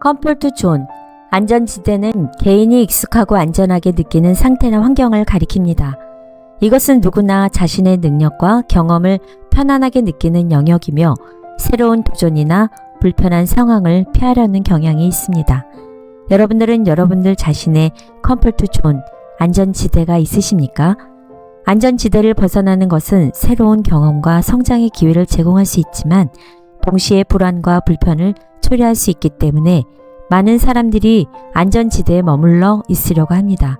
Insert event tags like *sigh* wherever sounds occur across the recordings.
컴포트 존, 안전지대는 개인이 익숙하고 안전하게 느끼는 상태나 환경을 가리킵니다. 이것은 누구나 자신의 능력과 경험을 편안하게 느끼는 영역이며 새로운 도전이나 불편한 상황을 피하려는 경향이 있습니다. 여러분들은 여러분들 자신의 컴포트 존, 안전지대가 있으십니까? 안전지대를 벗어나는 것은 새로운 경험과 성장의 기회를 제공할 수 있지만 동시에 불안과 불편을 초래할 수 있기 때문에 많은 사람들이 안전지대에 머물러 있으려고 합니다.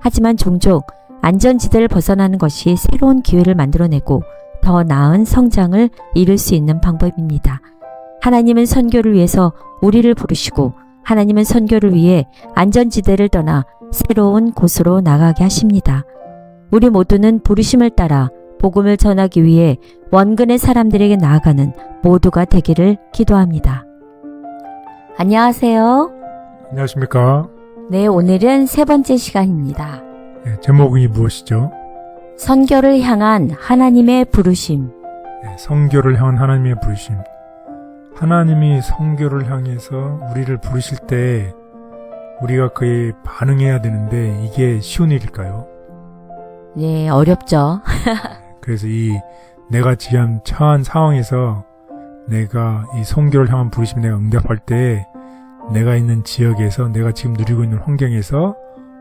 하지만 종종 안전지대를 벗어나는 것이 새로운 기회를 만들어내고 더 나은 성장을 이룰 수 있는 방법입니다. 하나님은 선교를 위해서 우리를 부르시고 하나님은 선교를 위해 안전지대를 떠나 새로운 곳으로 나가게 하십니다. 우리 모두는 부르심을 따라 복음을 전하기 위해 원근의 사람들에게 나아가는 모두가 되기를 기도합니다. 안녕하세요. 안녕하십니까. 네, 오늘은 세 번째 시간입니다. 네, 제목이 무엇이죠? 선교를 향한 하나님의 부르심. 네, 성교를 향한 하나님의 부르심. 하나님이 성교를 향해서 우리를 부르실 때 우리가 그에 반응해야 되는데 이게 쉬운 일일까요? 네, 어렵죠. *laughs* 그래서 이 내가 지금 처한 상황에서 내가 이 성교를 향한 부르심에 내가 응답할 때 내가 있는 지역에서 내가 지금 누리고 있는 환경에서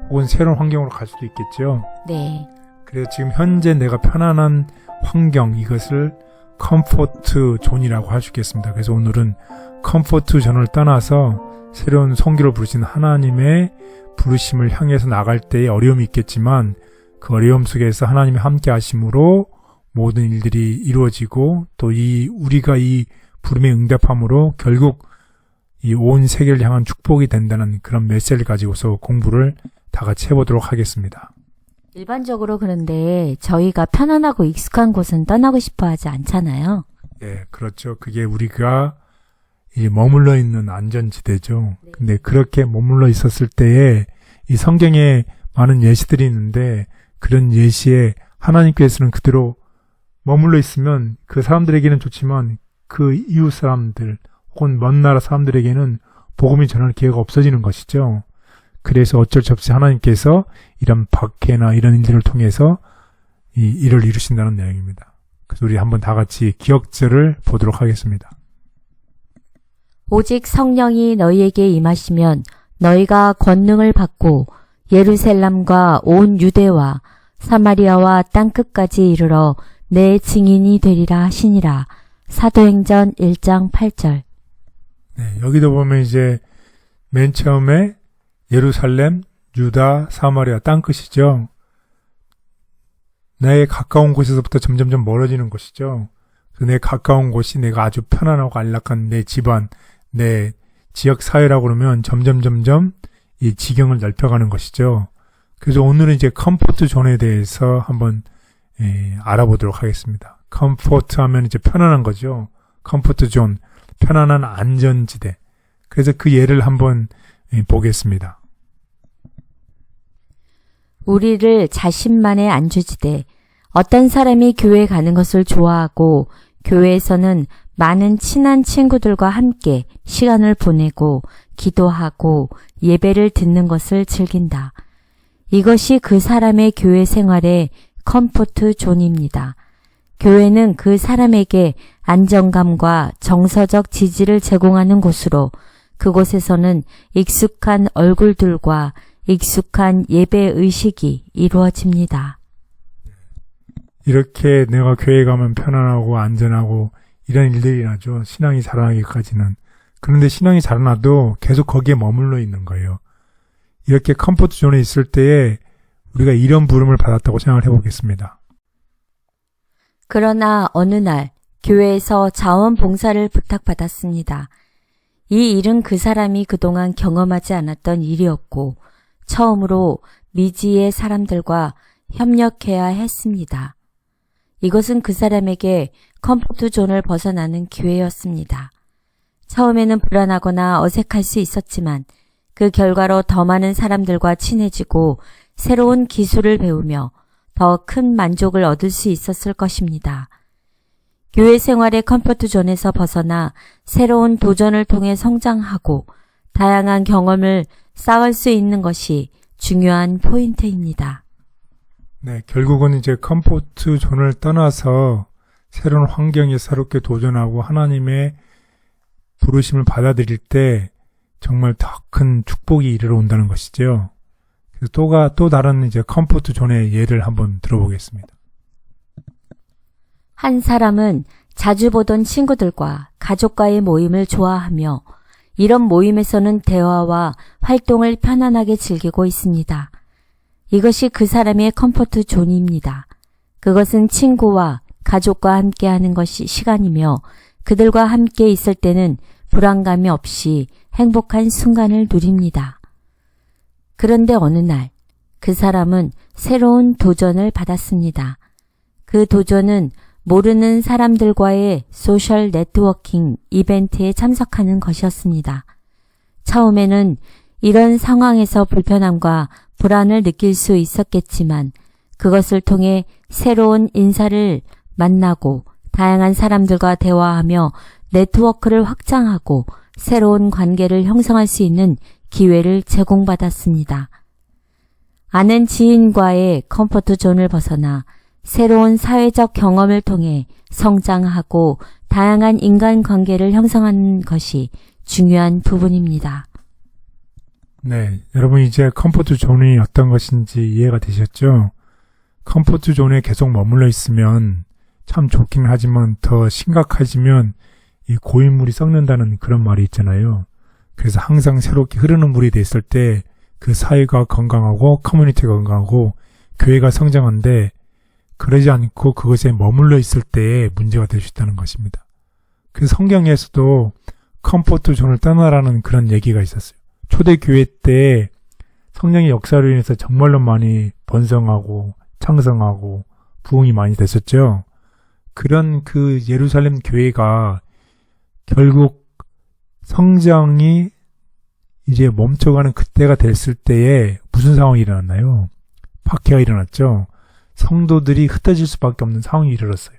혹은 새로운 환경으로 갈 수도 있겠죠. 네. 그래서 지금 현재 내가 편안한 환경 이것을 컴포트 존이라고 할 수 있겠습니다. 그래서 오늘은 컴포트 존을 떠나서 새로운 성기를 부르신 하나님의 부르심을 향해서 나갈 때의 어려움이 있겠지만 그 어려움 속에서 하나님이 함께 하심으로 모든 일들이 이루어지고 또 이 우리가 이 부름에 응답함으로 결국 이 온 세계를 향한 축복이 된다는 그런 메시지를 가지고서 공부를 다 같이 해보도록 하겠습니다. 일반적으로 그런데 저희가 편안하고 익숙한 곳은 떠나고 싶어 하지 않잖아요. 예, 그렇죠. 그게 우리가 이 머물러 있는 안전지대죠. 네. 근데 그렇게 머물러 있었을 때에 이 성경에 많은 예시들이 있는데 그런 예시에 하나님께서는 그대로 머물러 있으면 그 사람들에게는 좋지만 그 이웃 사람들 혹은 먼 나라 사람들에게는 복음이 전할 기회가 없어지는 것이죠. 그래서 어쩔 수 없이 하나님께서 이런 박해나 이런 일들을 통해서 이 일을 이루신다는 내용입니다. 그래서 우리 한번 다 같이 기억절을 보도록 하겠습니다. 오직 성령이 너희에게 임하시면 너희가 권능을 받고 예루살렘과 온 유대와 사마리아와 땅 끝까지 이르러 내 증인이 되리라 하시니라. 사도행전 1장 8절. 네, 여기도 보면 이제 맨 처음에 예루살렘, 유다, 사마리아 땅 끝이죠. 나의 가까운 곳에서부터 점점점 멀어지는 곳이죠. 그내 가까운 곳이 내가 아주 편안하고 안락한 내 집안, 내 지역 사회라고 그러면 점점 점점 이 지경을 넓혀가는 것이죠. 그래서 오늘은 이제 컴포트 존에 대해서 한번 예, 알아보도록 하겠습니다. 컴포트 하면 이제 편안한 거죠. 컴포트 존, 편안한 안전지대. 그래서 그 예를 한번 예, 보겠습니다. 우리를 자신만의 안주지대. 어떤 사람이 교회 가는 것을 좋아하고 교회에서는 많은 친한 친구들과 함께 시간을 보내고 기도하고 예배를 듣는 것을 즐긴다. 이것이 그 사람의 교회 생활의 컴포트 존입니다. 교회는 그 사람에게 안정감과 정서적 지지를 제공하는 곳으로 그곳에서는 익숙한 얼굴들과 익숙한 예배 의식이 이루어집니다. 이렇게 내가 교회 가면 편안하고 안전하고 이런 일들이 나죠. 신앙이 자라나기까지는. 그런데 신앙이 자라나도 계속 거기에 머물러 있는 거예요. 이렇게 컴포트 존에 있을 때에 우리가 이런 부름을 받았다고 생각을 해보겠습니다. 그러나 어느 날 교회에서 자원봉사를 부탁받았습니다. 이 일은 그 사람이 그동안 경험하지 않았던 일이었고 처음으로 미지의 사람들과 협력해야 했습니다. 이것은 그 사람에게 컴포트 존을 벗어나는 기회였습니다. 처음에는 불안하거나 어색할 수 있었지만 그 결과로 더 많은 사람들과 친해지고 새로운 기술을 배우며 더 큰 만족을 얻을 수 있었을 것입니다. 교회 생활의 컴포트 존에서 벗어나 새로운 도전을 통해 성장하고 다양한 경험을 쌓을 수 있는 것이 중요한 포인트입니다. 네, 결국은 이제 컴포트 존을 떠나서 새로운 환경에 새롭게 도전하고 하나님의 부르심을 받아들일 때 정말 더 큰 축복이 이르러 온다는 것이죠. 또가 또 다른 이제 컴포트 존의 예를 한번 들어보겠습니다. 한 사람은 자주 보던 친구들과 가족과의 모임을 좋아하며 이런 모임에서는 대화와 활동을 편안하게 즐기고 있습니다. 이것이 그 사람의 컴포트 존입니다. 그것은 친구와 가족과 함께 하는 것이 시간이며 그들과 함께 있을 때는 불안감이 없이 행복한 순간을 누립니다. 그런데 어느 날 그 사람은 새로운 도전을 받았습니다. 그 도전은 모르는 사람들과의 소셜 네트워킹 이벤트에 참석하는 것이었습니다. 처음에는 이런 상황에서 불편함과 불안을 느낄 수 있었겠지만 그것을 통해 새로운 인사를 만나고 다양한 사람들과 대화하며 네트워크를 확장하고 새로운 관계를 형성할 수 있는 기회를 제공받았습니다. 아는 지인과의 컴포트 존을 벗어나 새로운 사회적 경험을 통해 성장하고 다양한 인간 관계를 형성하는 것이 중요한 부분입니다. 네, 여러분 이제 컴포트 존이 어떤 것인지 이해가 되셨죠? 컴포트 존에 계속 머물러 있으면 참 좋긴 하지만 더 심각해지면 이 고인물이 썩는다는 그런 말이 있잖아요. 그래서 항상 새롭게 흐르는 물이 됐을 때 그 사회가 건강하고 커뮤니티가 건강하고 교회가 성장한데 그러지 않고 그것에 머물러 있을 때에 문제가 될 수 있다는 것입니다. 그래서 성경에서도 컴포트 존을 떠나라는 그런 얘기가 있었어요. 초대교회 때 성령의 역사로 인해서 정말로 많이 번성하고 창성하고 부흥이 많이 됐었죠. 그런 그 예루살렘 교회가 결국 성장이 이제 멈춰가는 그때가 됐을 때에 무슨 상황이 일어났나요? 박해가 일어났죠. 성도들이 흩어질 수밖에 없는 상황이 일어났어요.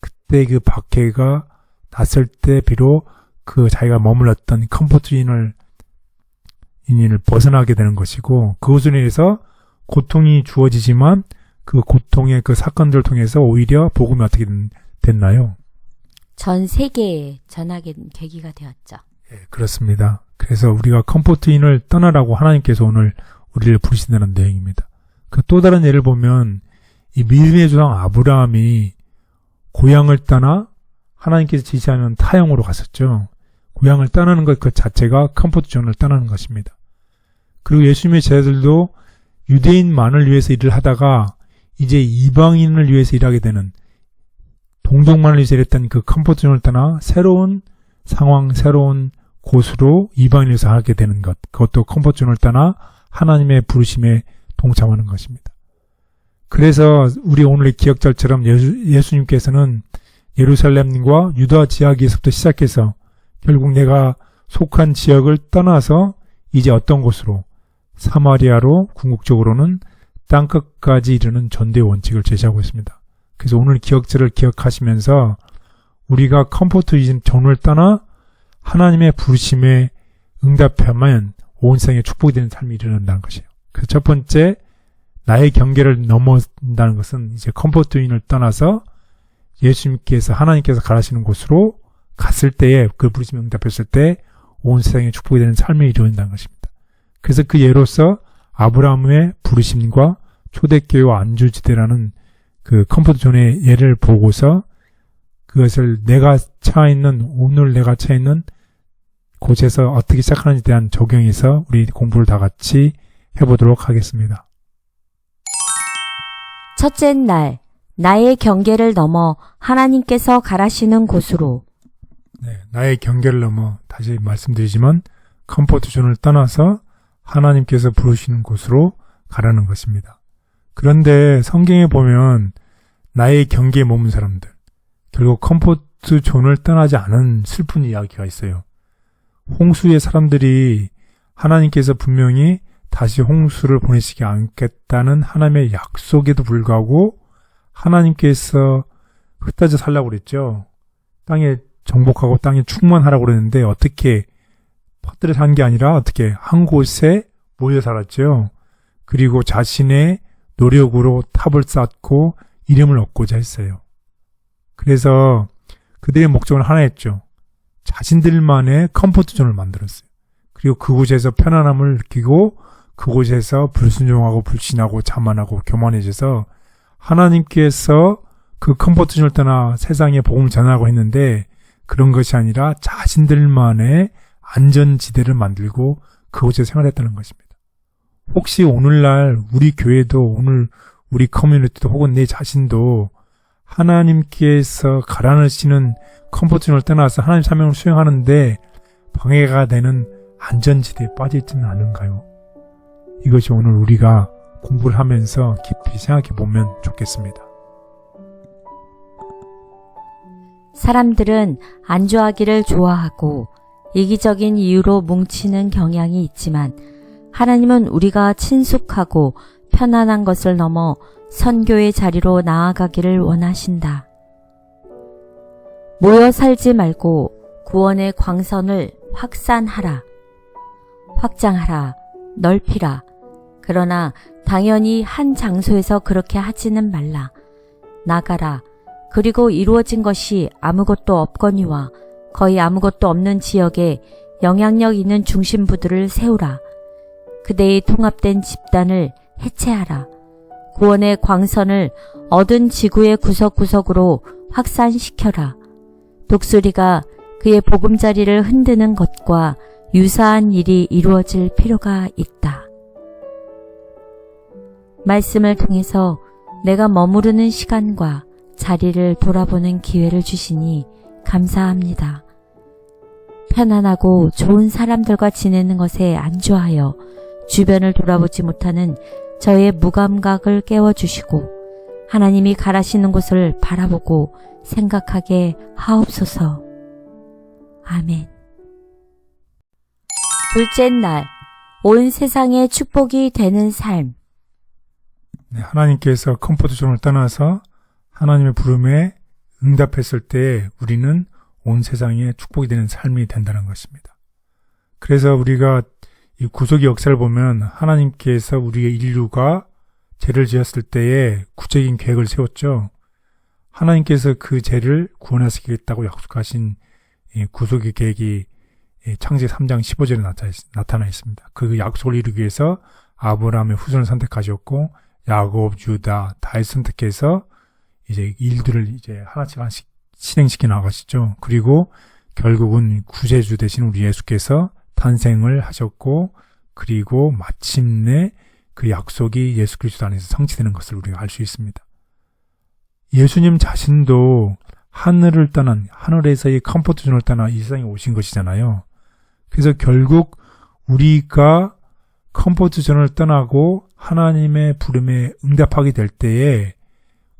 그때 그 박해가 났을 때 비록 그 자기가 머물렀던 컴포트인을 인인을 벗어나게 되는 것이고 그것으로 인해서 고통이 주어지지만 그 고통의 그 사건들을 통해서 오히려 복음이 어떻게 됐나요? 전 세계에 전하게 된 계기가 되었죠. 예, 그렇습니다. 그래서 우리가 컴포트인을 떠나라고 하나님께서 오늘 우리를 부르신다는 내용입니다. 그 또 다른 예를 보면 이 믿음의 조상 아브라함이 고향을 떠나 하나님께서 지시하는 타영으로 갔었죠. 고향을 떠나는 것 그 자체가 컴포트 존을 떠나는 것입니다. 그리고 예수님의 제자들도 유대인만을 위해서 일을 하다가 이제 이방인을 위해서 일하게 되는 동족만을 일했던 그 컴포트 존을 떠나 새로운 상황, 새로운 곳으로 이방인을 위해서 하게 되는 것. 그것도 컴포트 존을 떠나 하나님의 부르심에 동참하는 것입니다. 그래서 우리 오늘의 기억절처럼 예수, 예수 님께서는 예루살렘과 유다 지역에서부터 시작해서 결국 내가 속한 지역을 떠나서 이제 어떤 곳으로 사마리아로 궁극적으로는 땅끝까지 이르는 전대 원칙을 제시하고 있습니다. 그래서 오늘 기억절을 기억하시면서 우리가 컴포트 존을 떠나 하나님의 부르심에 응답하면 온 세상에 축복이 되는 삶이 일어난다는 것이에요. 그래서 첫 번째 나의 경계를 넘어온다는 것은 이제 컴포트인을 떠나서 예수님께서 하나님께서 가라시는 곳으로 갔을 때에 그 부르심에 응답했을 때 온 세상에 축복이 되는 삶이 이루어진다는 것입니다. 그래서 그 예로서 아브라함의 부르심과 초대교회와 안주지대라는 그 컴포트 존의 예를 보고서 그것을 내가 처해 있는 오늘 내가 처해 있는 곳에서 어떻게 시작하는지에 대한 적용해서 우리 공부를 다 같이 해보도록 하겠습니다. 첫째 날, 나의 경계를 넘어 하나님께서 가라시는 곳으로 네, 나의 경계를 넘어 다시 말씀드리지만 컴포트 존을 떠나서 하나님께서 부르시는 곳으로 가라는 것입니다. 그런데 성경에 보면 나의 경계에 머문 사람들 결국 컴포트 존을 떠나지 않은 슬픈 이야기가 있어요. 홍수의 사람들이 하나님께서 분명히 다시 홍수를 보내시지 않겠다는 하나님의 약속에도 불구하고 하나님께서 흩어져 살라고 그랬죠. 땅에 정복하고 땅에 충만하라고 그랬는데 어떻게 퍼뜨려 산 게 아니라 어떻게 한 곳에 모여 살았죠. 그리고 자신의 노력으로 탑을 쌓고 이름을 얻고자 했어요. 그래서 그들의 목적은 하나였죠. 자신들만의 컴포트 존을 만들었어요. 그리고 그곳에서 편안함을 느끼고 그곳에서 불순종하고 불신하고 자만하고 교만해져서 하나님께서 그 컴포트 존을 떠나 세상에 복음을 전하고 했는데 그런 것이 아니라 자신들만의 안전지대를 만들고 그곳에 생활했다는 것입니다. 혹시 오늘날 우리 교회도 오늘 우리 커뮤니티도 혹은 내 자신도 하나님께서 가라앉히는 컴포트존을 떠나서 하나님 사명을 수행하는데 방해가 되는 안전지대에 빠져 있지는 않은가요? 이것이 오늘 우리가 공부를 하면서 깊이 생각해 보면 좋겠습니다. 사람들은 안주하기를 좋아하고 이기적인 이유로 뭉치는 경향이 있지만 하나님은 우리가 친숙하고 편안한 것을 넘어 선교의 자리로 나아가기를 원하신다. 모여 살지 말고 구원의 광선을 확산하라. 확장하라. 넓히라. 그러나 당연히 한 장소에서 그렇게 하지는 말라. 나가라. 그리고 이루어진 것이 아무것도 없거니와 거의 아무것도 없는 지역에 영향력 있는 중심부들을 세우라. 그대의 통합된 집단을 해체하라. 구원의 광선을 얻은 지구의 구석구석으로 확산시켜라. 독수리가 그의 보금자리를 흔드는 것과 유사한 일이 이루어질 필요가 있다. 말씀을 통해서 내가 머무르는 시간과 자리를 돌아보는 기회를 주시니 감사합니다. 편안하고 좋은 사람들과 지내는 것에 안주하여 주변을 돌아보지 못하는 저의 무감각을 깨워주시고 하나님이 가라시는 곳을 바라보고 생각하게 하옵소서. 아멘. 둘째 날, 온 세상의 축복이 되는 삶. 네, 하나님께서 컴포트존을 떠나서 하나님의 부름에 응답했을 때 우리는 온 세상에 축복이 되는 삶이 된다는 것입니다. 그래서 우리가 이 구속의 역사를 보면 하나님께서 우리의 인류가 죄를 지었을 때에 구체적인 계획을 세웠죠. 하나님께서 그 죄를 구원하시겠다고 약속하신 이 구속의 계획이 이 창세기 3장 15절에 나타나 있습니다. 그 약속을 이루기 위해서 아브라함의 후손을 선택하셨고 야곱, 유다, 다윗 선택해서 이제 일들을 이제 하나씩 하나씩 실행시켜 나가시죠. 그리고 결국은 구세주 대신 우리 예수께서 탄생을 하셨고 그리고 마침내 그 약속이 예수 그리스도 안에서 성취되는 것을 우리가 알 수 있습니다. 예수님 자신도 하늘을 떠난 하늘에서의 컴포트 존을 떠나 이 세상에 오신 것이잖아요. 그래서 결국 우리가 컴포트 존을 떠나고 하나님의 부름에 응답하게 될 때에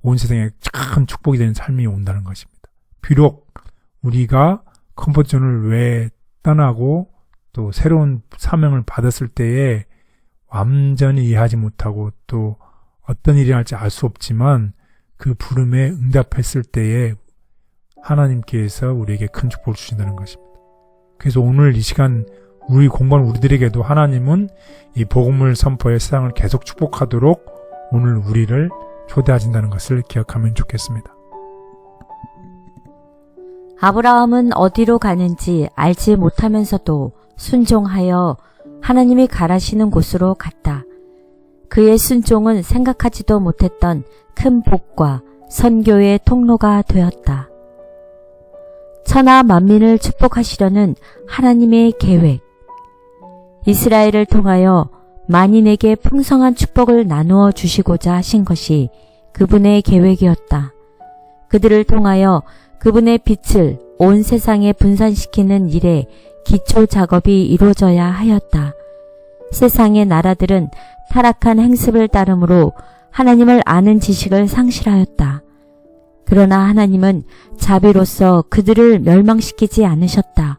온 세상에 큰 축복이 되는 삶이 온다는 것입니다. 비록 우리가 컴포트 존을 왜 떠나고 또 새로운 사명을 받았을 때에 완전히 이해하지 못하고 또 어떤 일이 날지 알 수 없지만 그 부름에 응답했을 때에 하나님께서 우리에게 큰 축복을 주신다는 것입니다. 그래서 오늘 이 시간 우리 공간 우리들에게도 하나님은 이 복음을 선포해 세상을 계속 축복하도록 오늘 우리를 초대하신다는 것을 기억하면 좋겠습니다. 아브라함은 어디로 가는지 알지 못하면서도 순종하여 하나님이 가라시는 곳으로 갔다. 그의 순종은 생각하지도 못했던 큰 복과 선교의 통로가 되었다. 천하 만민을 축복하시려는 하나님의 계획. 이스라엘을 통하여 만인에게 풍성한 축복을 나누어 주시고자 하신 것이 그분의 계획이었다. 그들을 통하여 그분의 빛을 온 세상에 분산시키는 일에 기초 작업이 이루어져야 하였다. 세상의 나라들은 타락한 행습을 따름으로 하나님을 아는 지식을 상실하였다. 그러나 하나님은 자비로서 그들을 멸망시키지 않으셨다.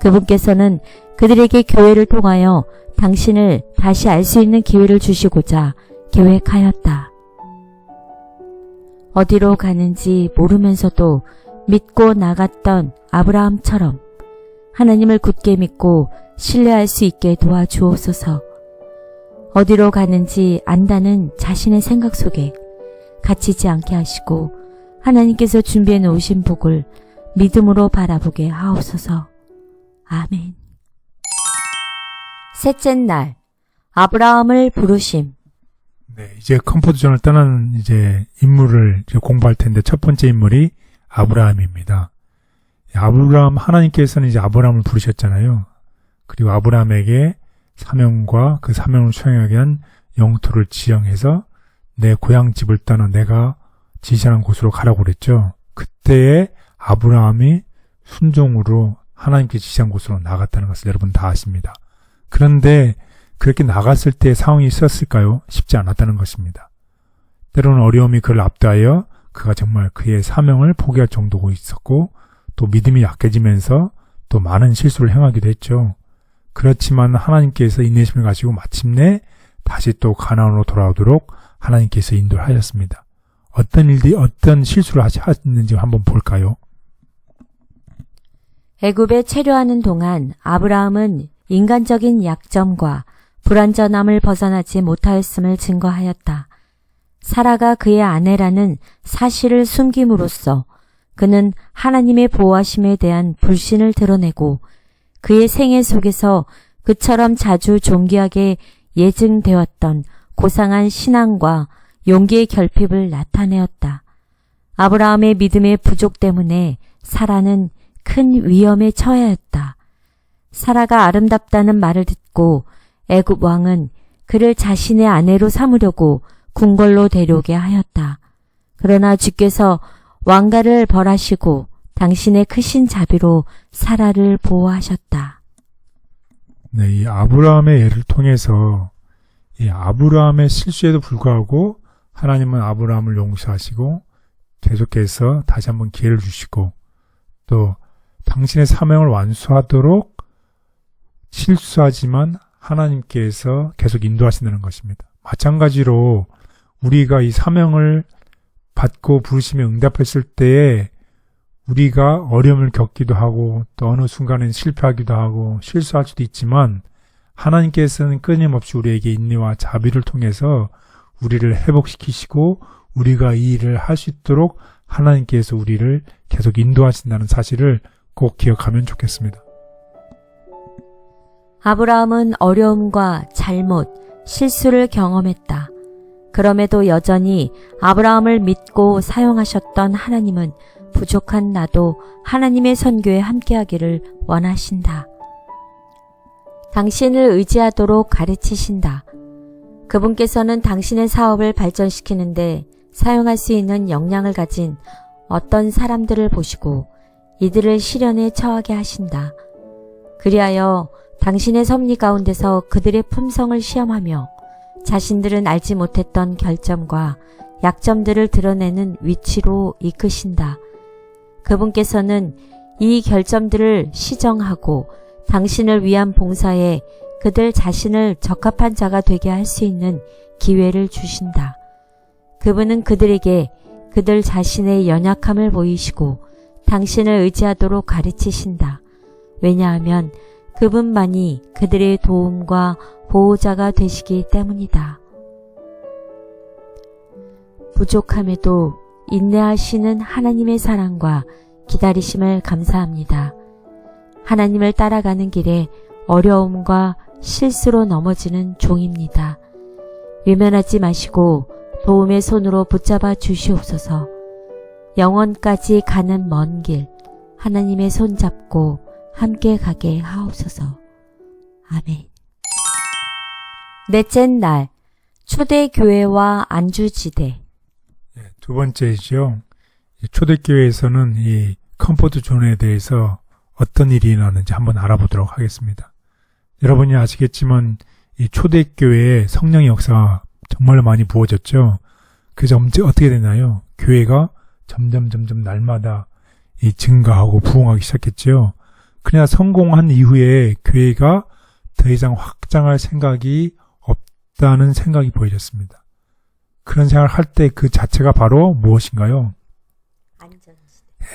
그분께서는 그들에게 교회를 통하여 당신을 다시 알 수 있는 기회를 주시고자 계획하였다. 어디로 가는지 모르면서도 믿고 나갔던 아브라함처럼 하나님을 굳게 믿고 신뢰할 수 있게 도와주옵소서. 어디로 가는지 안다는 자신의 생각 속에 갇히지 않게 하시고 하나님께서 준비해 놓으신 복을 믿음으로 바라보게 하옵소서. 아멘. 셋째 날 아브라함을 부르심 네, 이제 컴포트 존을 떠나는 이제 인물을 이제 공부할 텐데 첫 번째 인물이 아브라함입니다. 아브라함 하나님께서는 이제 아브라함을 부르셨잖아요. 그리고 아브라함에게 사명과 그 사명을 수행하기 위한 영토를 지정해서 내 고향 집을 떠나 내가 지시하는 곳으로 가라고 그랬죠. 그때에 아브라함이 순종으로 하나님께 지시한 곳으로 나갔다는 것을 여러분 다 아십니다. 그런데 그렇게 나갔을 때 상황이 있었을까요? 쉽지 않았다는 것입니다. 때로는 어려움이 그를 압도하여 그가 정말 그의 사명을 포기할 정도고 있었고 또 믿음이 약해지면서 또 많은 실수를 행하기도 했죠. 그렇지만 하나님께서 인내심을 가지고 마침내 다시 또 가나안으로 돌아오도록 하나님께서 인도를 하셨습니다. 어떤 일들이 어떤 실수를 하셨는지 한번 볼까요? 애굽에 체류하는 동안 아브라함은 인간적인 약점과 불완전함을 벗어나지 못하였음을 증거하였다. 사라가 그의 아내라는 사실을 숨김으로써 그는 하나님의 보호하심에 대한 불신을 드러내고 그의 생애 속에서 그처럼 자주 존귀하게 예증되었던 고상한 신앙과 용기의 결핍을 나타내었다. 아브라함의 믿음의 부족 때문에 사라는 큰 위험에 처해 했다. 사라가 아름답다는 말을 듣고 애굽 왕은 그를 자신의 아내로 삼으려고 궁궐로 데려오게 하였다. 그러나 주께서 왕가를 벌하시고 당신의 크신 자비로 사라를 보호하셨다. 네, 이 아브라함의 예를 통해서 이 아브라함의 실수에도 불구하고 하나님은 아브라함을 용서하시고 계속해서 다시 한번 기회를 주시고 또 당신의 사명을 완수하도록 실수하지만 하나님께서 계속 인도하신다는 것입니다. 마찬가지로 우리가 이 사명을 받고 부르심에 응답했을 때에 우리가 어려움을 겪기도 하고 또 어느 순간엔 실패하기도 하고 실수할 수도 있지만 하나님께서는 끊임없이 우리에게 인내와 자비를 통해서 우리를 회복시키시고 우리가 이 일을 할 수 있도록 하나님께서 우리를 계속 인도하신다는 사실을 꼭 기억하면 좋겠습니다. 아브라함은 어려움과 잘못, 실수를 경험했다. 그럼에도 여전히 아브라함을 믿고 사용하셨던 하나님은 부족한 나도 하나님의 선교에 함께하기를 원하신다. 당신을 의지하도록 가르치신다. 그분께서는 당신의 사업을 발전시키는데 사용할 수 있는 역량을 가진 어떤 사람들을 보시고 이들을 시련에 처하게 하신다. 그리하여 당신의 섭리 가운데서 그들의 품성을 시험하며 자신들은 알지 못했던 결점과 약점들을 드러내는 위치로 이끄신다. 그분께서는 이 결점들을 시정하고 당신을 위한 봉사에 그들 자신을 적합한 자가 되게 할 수 있는 기회를 주신다. 그분은 그들에게 그들 자신의 연약함을 보이시고 당신을 의지하도록 가르치신다. 왜냐하면 그분만이 그들의 도움과 보호자가 되시기 때문이다. 부족함에도 인내하시는 하나님의 사랑과 기다리심을 감사합니다. 하나님을 따라가는 길에 어려움과 실수로 넘어지는 종입니다. 외면하지 마시고 도움의 손으로 붙잡아 주시옵소서. 영원까지 가는 먼 길, 하나님의 손 잡고 함께 가게 하옵소서. 아멘. 넷째 날, 초대교회와 안주지대. 예, 두 번째죠. 이 초대교회에서는 이 컴포트 존에 대해서 어떤 일이 일어나는지 한번 알아보도록 하겠습니다. 여러분이 아시겠지만 이 초대교회에 성령의 역사가 정말 많이 부어졌죠. 그래서 어떻게 되나요? 교회가 점점 점점 날마다 이 증가하고 부흥하기 시작했죠. 그러나 성공한 이후에 교회가 더 이상 확장할 생각이 없다는 생각이 보여졌습니다. 그런 생각을 할 때 그 자체가 바로 무엇인가요?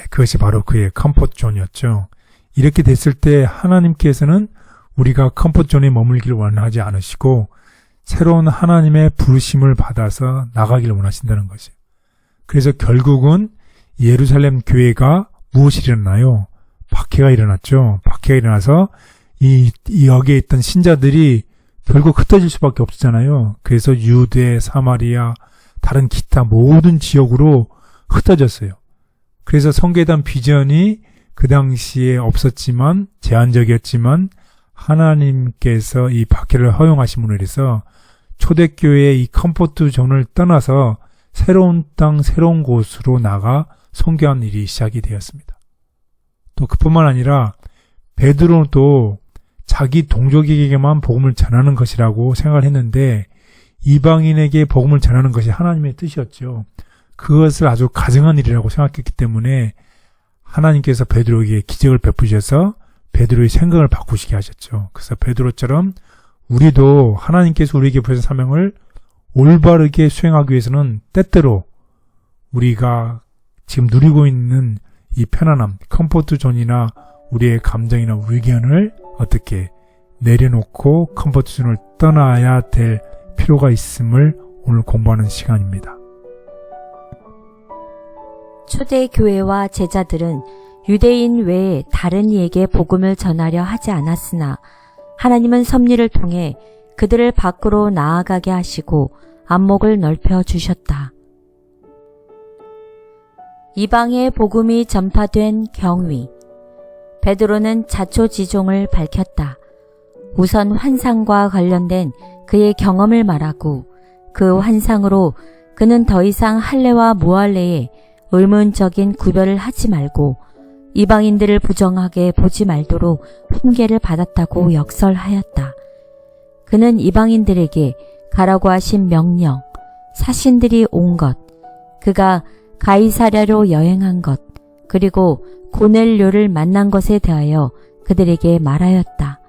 그것이 바로 그의 컴포트 존이었죠. 이렇게 됐을 때 하나님께서는 우리가 컴포트존에 머물기를 원하지 않으시고 새로운 하나님의 부르심을 받아서 나가기를 원하신다는 것이에요. 그래서 결국은 예루살렘 교회가 무엇이 일어나요? 박해가 일어났죠. 박해가 일어나서 이, 이 여기에 있던 신자들이 결국 흩어질 수밖에 없었잖아요. 그래서 유대, 사마리아, 다른 기타 모든 지역으로 흩어졌어요. 그래서 성계단 비전이 그 당시에 없었지만 제한적이었지만 하나님께서 이 박해를 허용하심으로 인해서 초대교회의 이 컴포트 존을 떠나서 새로운 땅, 새로운 곳으로 나가 선교하는 일이 시작이 되었습니다. 또 그뿐만 아니라 베드로는 또 자기 동족에게만 복음을 전하는 것이라고 생각을 했는데 이방인에게 복음을 전하는 것이 하나님의 뜻이었죠. 그것을 아주 가증한 일이라고 생각했기 때문에 하나님께서 베드로에게 기적을 베푸셔서 베드로의 생각을 바꾸시게 하셨죠. 그래서 베드로처럼 우리도 하나님께서 우리에게 부여신 사명을 올바르게 수행하기 위해서는 때때로 우리가 지금 누리고 있는 이 편안함, 컴포트 존이나 우리의 감정이나 의견을 어떻게 내려놓고 컴포트 존을 떠나야 될 필요가 있음을 오늘 공부하는 시간입니다. 초대 교회와 제자들은 유대인 외에 다른 이에게 복음을 전하려 하지 않았으나 하나님은 섭리를 통해 그들을 밖으로 나아가게 하시고 안목을 넓혀 주셨다. 이방의 복음이 전파된 경위. 베드로는 자초지종을 밝혔다. 우선 환상과 관련된 그의 경험을 말하고 그 환상으로 그는 더 이상 할례와 무할례에 의문적인 구별을 하지 말고 이방인들을 부정하게 보지 말도록 훈계를 받았다고 역설하였다. 그는 이방인들에게 가라고 하신 명령, 사신들이 온 것, 그가 가이사랴로 여행한 것, 그리고 고넬료를 만난 것에 대하여 그들에게 말하였다.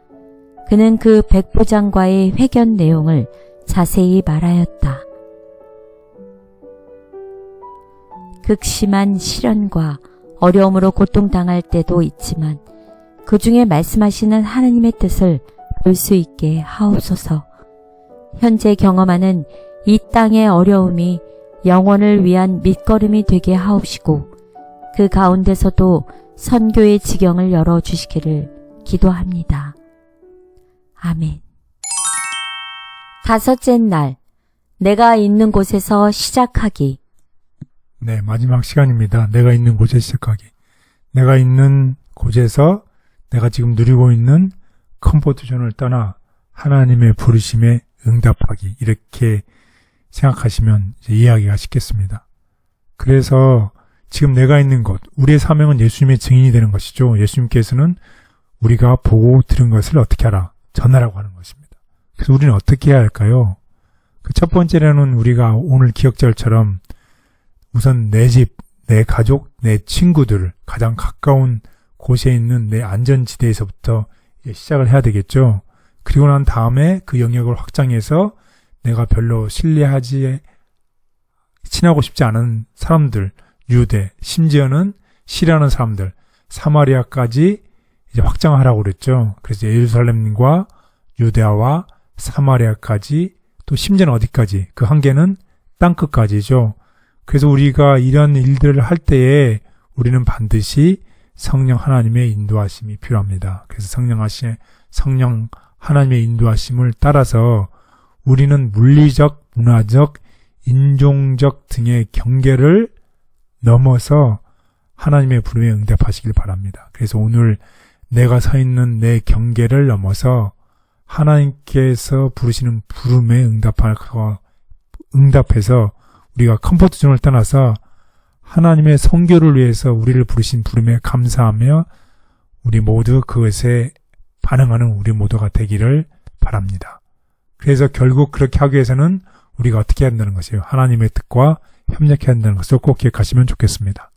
그는 그 백부장과의 회견 내용을 자세히 말하였다. 극심한 시련과 어려움으로 고통당할 때도 있지만 그 중에 말씀하시는 하나님의 뜻을 볼 수 있게 하옵소서. 현재 경험하는 이 땅의 어려움이 영원을 위한 밑거름이 되게 하옵시고 그 가운데서도 선교의 지경을 열어 주시기를 기도합니다. 아멘. 다섯째 날, 내가 있는 곳에서 시작하기. 네, 마지막 시간입니다. 내가 있는 곳에 시작하기. 내가 있는 곳에서 내가 지금 누리고 있는 컴포트 존을 떠나 하나님의 부르심에 응답하기. 이렇게 생각하시면 이해하기가 쉽겠습니다. 그래서 지금 내가 있는 곳, 우리의 사명은 예수님의 증인이 되는 것이죠. 예수님께서는 우리가 보고 들은 것을 어떻게 하라? 전하라고 하는 것입니다. 그래서 우리는 어떻게 해야 할까요? 그 첫 번째로는 우리가 오늘 기억절처럼 우선 내 집, 내 가족, 내 친구들, 가장 가까운 곳에 있는 내 안전지대에서부터 시작을 해야 되겠죠. 그리고 난 다음에 그 영역을 확장해서 내가 별로 신뢰하지, 친하고 싶지 않은 사람들, 유대, 심지어는 싫어하는 사람들, 사마리아까지 이제 확장하라고 그랬죠. 그래서 예루살렘과 유대아와 사마리아까지 또 심지어는 어디까지? 그 한계는 땅 끝까지죠. 그래서 우리가 이런 일들을 할 때에 우리는 반드시 성령 하나님의 인도하심이 필요합니다. 그래서 성령 하시 성령 하나님의 인도하심을 따라서 우리는 물리적, 문화적, 인종적 등의 경계를 넘어서 하나님의 부름에 응답하시길 바랍니다. 그래서 오늘 내가 서 있는 내 경계를 넘어서 하나님께서 부르시는 부름에 응답하고 응답해서 우리가 컴포트 존을 떠나서 하나님의 성교를 위해서 우리를 부르신 부름에 감사하며 우리 모두 그것에 반응하는 우리 모두가 되기를 바랍니다. 그래서 결국 그렇게 하기 위해서는 우리가 어떻게 해야 한다는 것이에요. 하나님의 뜻과 협력해야 한다는 것을 꼭 기억하시면 좋겠습니다.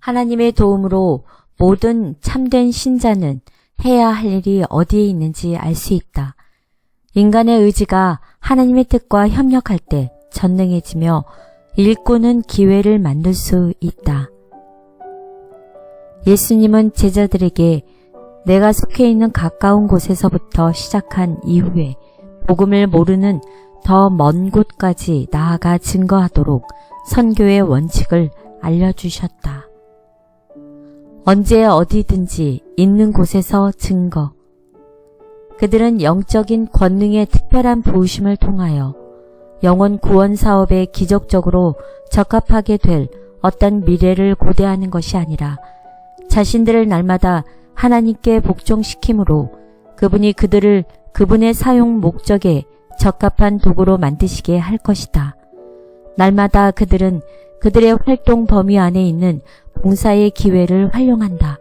하나님의 도움으로 모든 참된 신자는 해야 할 일이 어디에 있는지 알 수 있다. 인간의 의지가 하나님의 뜻과 협력할 때 전능해지며 일꾼은 기회를 만들 수 있다. 예수님은 제자들에게 내가 속해 있는 가까운 곳에서부터 시작한 이후에 복음을 모르는 더 먼 곳까지 나아가 증거하도록 선교의 원칙을 알려주셨다. 언제 어디든지 있는 곳에서 증거. 그들은 영적인 권능의 특별한 부으심을 통하여 영혼 구원 사업에 기적적으로 적합하게 될 어떤 미래를 고대하는 것이 아니라 자신들을 날마다 하나님께 복종시킴으로 그분이 그들을 그분의 사용 목적에 적합한 도구로 만드시게 할 것이다. 날마다 그들은 그들의 활동 범위 안에 있는 봉사의 기회를 활용한다.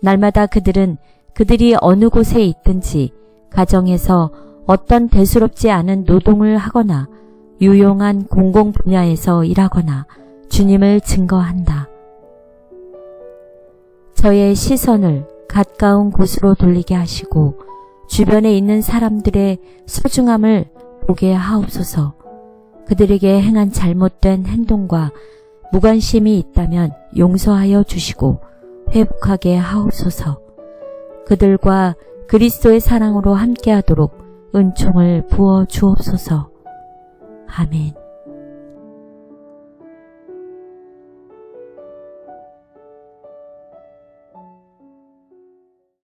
날마다 그들은 그들이 어느 곳에 있든지 가정에서 어떤 대수롭지 않은 노동을 하거나 유용한 공공 분야에서 일하거나 주님을 증거한다. 저의 시선을 가까운 곳으로 돌리게 하시고 주변에 있는 사람들의 소중함을 보게 하옵소서. 그들에게 행한 잘못된 행동과 무관심이 있다면 용서하여 주시고 회복하게 하옵소서. 그들과 그리스도의 사랑으로 함께하도록 은총을 부어 주옵소서. 아멘.